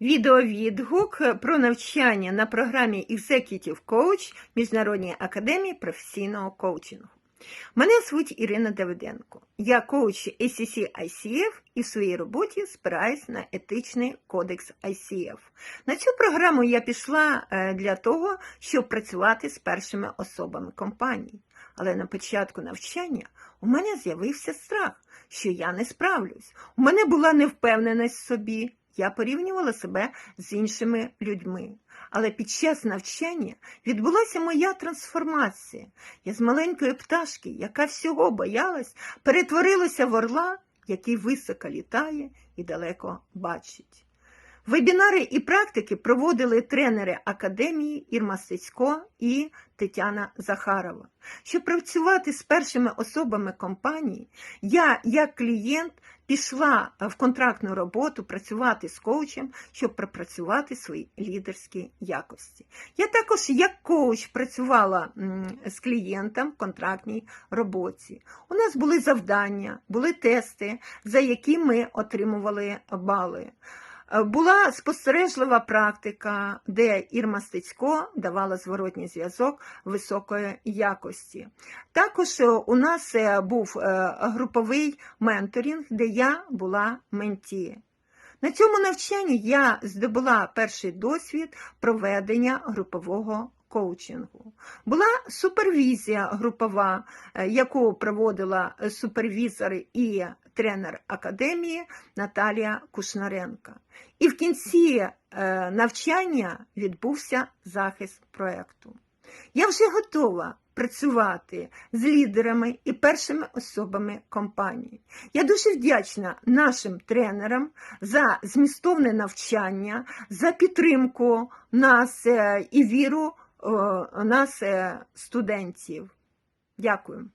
Відеовідгук про навчання на програмі Executive Coach Міжнародній академії професійного коучингу. Мене звуть Ірина Давиденко. Я коуч ACC ICF і в своїй роботі спираюсь на етичний кодекс ICF. На цю програму я пішла е, для того, щоб працювати з першими особами компанії. Але на початку навчання у мене з'явився страх, що я не справлюсь. У мене була невпевненість в собі. Я порівнювала себе з іншими людьми. Але під час навчання відбулася моя трансформація. Я з маленької пташки, яка всього боялась, перетворилася в орла, який високо літає і далеко бачить. Вебінари і практики проводили тренери академії Ірма Стецько і Тетяна Захарова. Щоб працювати з першими особами компанії, я, як клієнт, пішла в контрактну роботу працювати з коучем, щоб пропрацювати свої лідерські якості. Я також як коуч працювала з клієнтом в контрактній роботі. У нас були завдання, були тести, за які ми отримували бали. Е, Була спостережлива практика, де Ірма Стецько давала зворотній зв'язок високої якості. Також е, у нас е, був груповий менторинг, де я була менті. На цьому навчанні я здобула перший досвід проведення групового коучингу. Була супервізія групова, яку проводила супервізор і тренер академії Наталія Кушнаренка. І в кінці е, навчання відбувся захист проєкту. Я вже готова працювати з лідерами і першими особами компанії. Я дуже вдячна нашим тренерам за змістовне навчання, за підтримку нас е, і віру нас, е, студентів. Дякую.